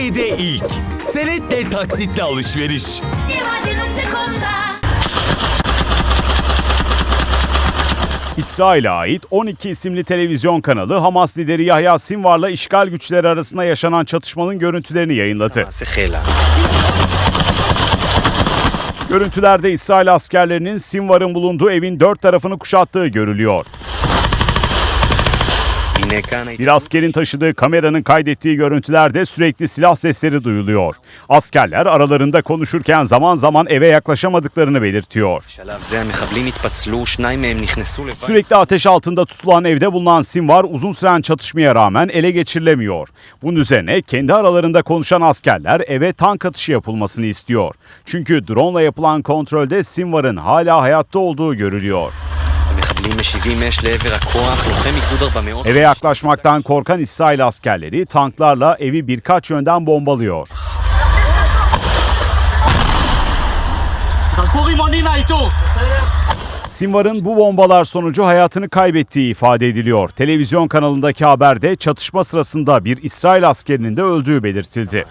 Türkiye'de ilk senetle taksitle alışveriş. İsrail'e ait 12 isimli televizyon kanalı Hamas lideri Yahya Sinvar'la işgal güçleri arasında yaşanan çatışmanın görüntülerini yayınladı. Görüntülerde İsrail askerlerinin Sinvar'ın bulunduğu evin dört tarafını kuşattığı görülüyor. Bir askerin taşıdığı kameranın kaydettiği görüntülerde sürekli silah sesleri duyuluyor. Askerler aralarında konuşurken zaman zaman eve yaklaşamadıklarını belirtiyor. Sürekli ateş altında tutulan evde bulunan Sinvar uzun süren çatışmaya rağmen ele geçirilemiyor. Bunun üzerine kendi aralarında konuşan askerler eve tank atışı yapılmasını istiyor. Çünkü drone ile yapılan kontrolde Sinvar'ın hala hayatta olduğu görülüyor. Eve yaklaşmaktan korkan İsrail askerleri tanklarla evi birkaç yönden bombalıyor. Sinvar'ın bu bombalar sonucu hayatını kaybettiği ifade ediliyor. Televizyon kanalındaki haberde çatışma sırasında bir İsrail askerinin de öldüğü belirtildi.